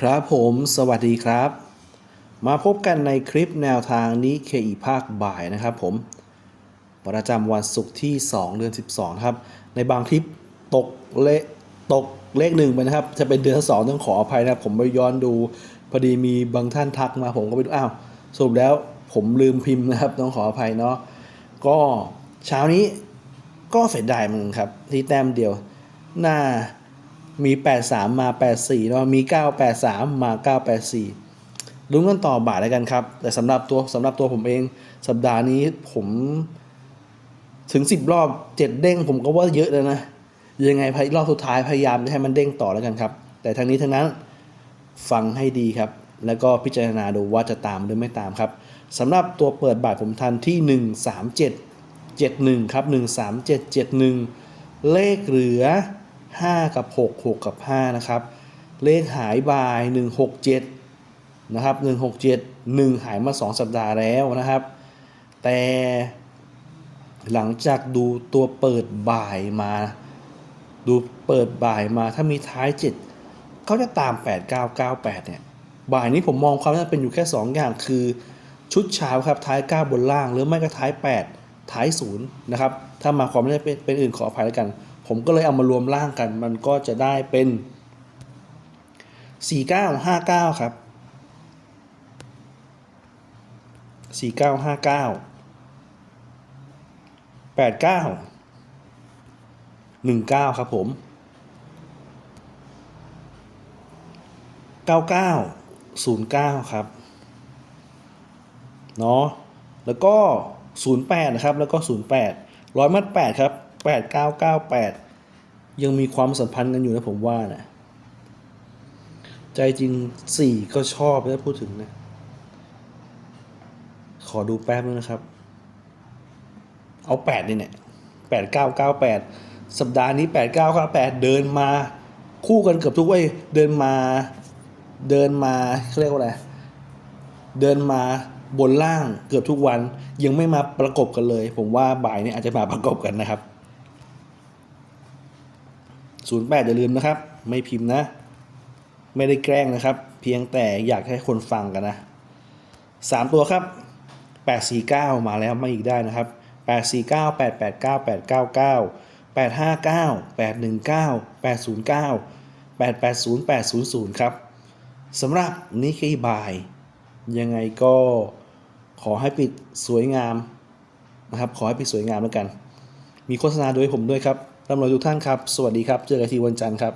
ครับผมสวัสดีครับ มาพบกันในคลิปแนวทางนี้เคอีภาคบ่ายนะครับผม ประจำวันศุกร์ที่ 2 เดือน 12 ครับ ในบางคลิปตกเลขตกเลขหนึ่งไปนะครับ จะเป็นเดือนสองต้องขออภัยนะครับ ผมไปย้อนดูพอดีมีบางท่านทักมาผมก็ไปดูอ้าวสรุปแล้วผมลืมพิมพ์นะครับ ต้องขออภัยเนาะก็เช้านี้ก็เสียดายมือนกันครับที่แต้มเดียว หน้า มี 83 มา 84เนาะมี 983 มา 984ลุ้นกันต่อบ่ายแล้วกันครับ แต่สำหรับตัวสำหรับตัวผมเอง สัปดาห์นี้ผมถึง 10 รอบ 7 เด้งผมก็ว่าเยอะแล้วนะ ยังไงรอบสุดท้ายพยายามจะให้มันเด้งต่อแล้วกันครับ แต่ทั้งนี้ทั้งนั้นฟังให้ดีครับ แล้วก็พิจารณาดูว่าจะตามหรือไม่ตามครับสำหรับตัวเปิดบ่ายผมทันที่ 137 71 ครับ 137 71 เลขเหลือ 5 กับ 6 6 กับ 5 นะครับ เลขหายบาย 167 นะครับ 167 1 หายมา 2 สัปดาห์แล้วนะครับ แต่หลังจากดูตัวเปิดบ่ายมา ดูเปิดบ่ายมาถ้ามีท้าย 7 เขาจะตาม 8998 เนี่ย บ่ายนี้ผมมองความน่าเป็นอยู่แค่ 2 อย่างคือชุดเช้าครับท้าย 9 บนล่าง หรือไม่ก็ท้าย 8 ท้าย 0 นะครับ ถ้ามาความไม่ได้เป็นเป็นอื่นขออภัยแล้วกัน ผมก็เลยเอามารวมล่างกัน มันก็จะได้เป็น 4959 ครับ 4959 89 19 ครับผม 99 09 ครับ เนาะแล้วก็ 08 นะครับ แล้วก็ 08 ร้อยมัด8ครับ 8998 ยังมีความสัมพันธ์กันอยู่นะผมว่านะใจจริง4ก็ชอบถ้าพูดถึงนะ ขอดูแป๊บนึงนะครับ เอา8นี่เนี่ย8998สัปดาห์นี้8998เดินมา คู่กันเกือบทุกเว้ยเดินมา เดินมาเขาเรียกว่าอะไร เดินมาบนล่างเกือบทุกวัน ยังไม่มาประกบกันเลย ผมว่าบ่ายนี้อาจจะมาประกบกันนะครับ 08 อย่าลืมนะครับ ไม่พิมพ์นะ ไม่ได้แกล้งนะครับ เพียงแต่อยากให้คนฟังกันนะ 3 ตัวครับ 849 มาแล้วไมาอีกได้นะครับ 849 889 899 859 819 809 880 800 ครับสำหรับนิกกี้บาย ยังไงก็ขอให้ปิดสวยงามนะครับ ขอให้ปิดสวยงามแล้วกัน มีโฆษณาโดยผมด้วยครับ ร่ำรวยทุกท่านครับ สวัสดีครับ เจอกันทีวันจันทร์ครับ